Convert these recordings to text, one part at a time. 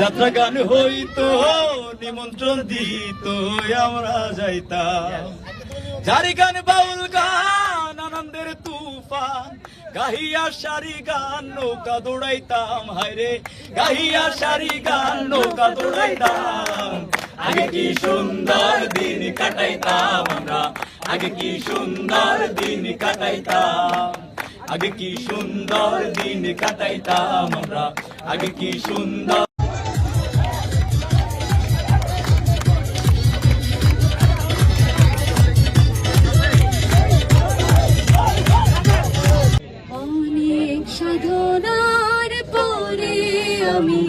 যাত্রা গান হইতো, নিমন্ত্রণ দিত, আমরা যাইতাম। জারি গান, বাউল গান, আনন্দের তুফান, গাহিয়া সারি গান, নৌকা দৌড়াইতাম, হায়রে। গাহিয়া সারি গান, নৌকা দৌড়াইতাম। আগে কি সুন্দর দিন কাটাইতাম আমরা। আগে কি সুন্দর দিন কাটাইতাম। আগে কি সুন্দর দিন কাটাইতাম আমরা। আগে কি সুন্দর সাধনার পরে আমি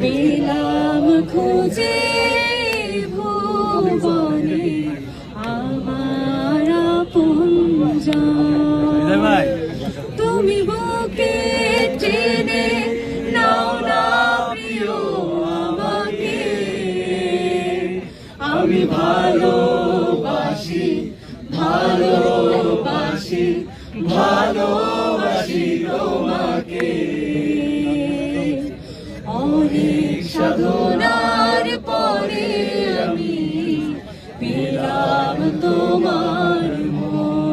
পেলাম খুঁজে ভুবনে আমার আপনজন। তুমি বুকে টেনে নাও না প্রিয় আমাকে। আমি ভালোবাসি ভালোবাসি তোমাকে। অনেক সাধনার পরে আমি পেলাম তোমার মন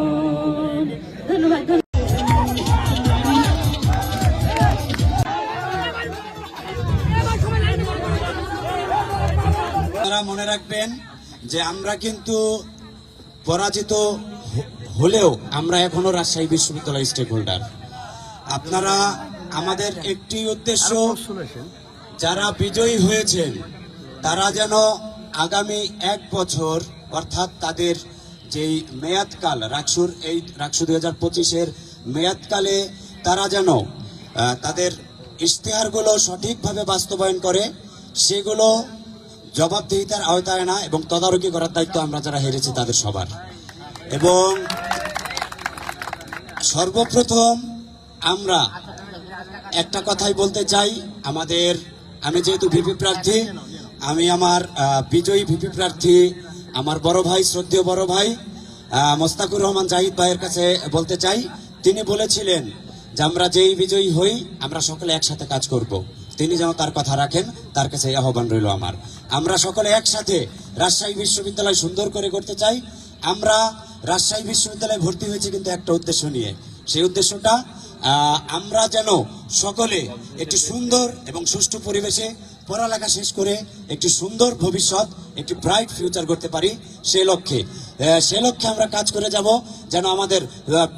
রাখবেন যে আমরা কিন্তু পরাজিত হলেও আমরা এখনও রাজশাহী বিশ্ববিদ্যালয় স্টেক হোল্ডার আপনারা আমাদের একটি উদ্দেশ্য যারা বিজয়ী হয়েছেন তারা যেন আগামী এক বছর অর্থাৎ তাদের যেই মেয়াদকাল রাকসুর এই রাকসু দুই হাজার পঁচিশের মেয়াদকালে তারা যেন তাদের ইশতেহারগুলো সঠিকভাবে বাস্তবায়ন করে সেগুলো জবাবদিহিতার আওতায় না এবং তদারকি করার দায়িত্ব আমরা যারা হেরেছি তাদের সবার। এবং সর্বপ্রথম আমরা একটা কথাই বলতে চাই। আমাদের, আমি যেহেতু ভিপি প্রার্থী, আমি আমার বিজয়ী ভিপি প্রার্থী, আমার বড় ভাই, শ্রদ্ধেয় বড় ভাই মোস্তাকুর রহমান জাহিদ ভাইয়ের কাছে বলতে চাই। তিনি বলেছিলেন যে আমরা যেই বিজয়ী হই, আমরা সকলে একসাথে কাজ করব। তিনি যেন তার কথা রাখেন, তার কাছে আহ্বান রইল আমার। আমরা সকলে একসাথে রাজশাহী বিশ্ববিদ্যালয় সুন্দর করে করতে চাই। আমরা রাজশাহী বিশ্ববিদ্যালয়ে ভর্তি হয়েছি কিন্তু একটা উদ্দেশ্য নিয়ে। সেই উদ্দেশ্যটা আমরা যেন সকলে একটি সুন্দর এবং সুষ্ঠু পরিবেশে পড়ালেখা শেষ করে একটি সুন্দর ভবিষ্যৎ, একটি ব্রাইট ফিউচার করতে পারি সে লক্ষ্যে। সে লক্ষ্যে আমরা কাজ করে যাব যেন আমাদের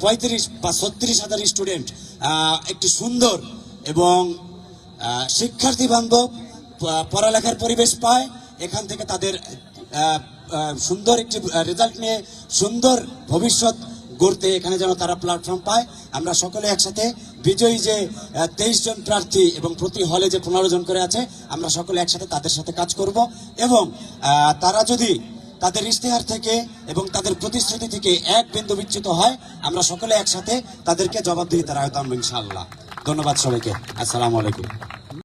পঁয়ত্রিশ বা ছত্রিশ হাজার স্টুডেন্ট একটি সুন্দর এবং শিক্ষার্থী বান্ধব পড়ালেখার পরিবেশ পায়, এখান থেকে তাদের সুন্দর একটি রেজাল্ট নিয়ে সুন্দর ভবিষ্যৎ গড়তে এখানে যেন তারা প্ল্যাটফর্ম পায়। আমরা সকলে একসাথে বিজয়ী যে তেইশ জন প্রার্থী এবং প্রতি হলে যে পনেরো জন করে আছে, আমরা সকলে একসাথে তাদের সাথে কাজ করব এবং তারা যদি তাদের ইশতেহার থেকে এবং তাদের প্রতিশ্রুতি থেকে এক বিন্দু বিচ্যুত হয়, আমরা সকলে একসাথে তাদেরকে জবাবদিহিতার আয়তাম ইনশাল্লাহ ধন্যবাদ সবাইকে। আসসালামু আলাইকুম।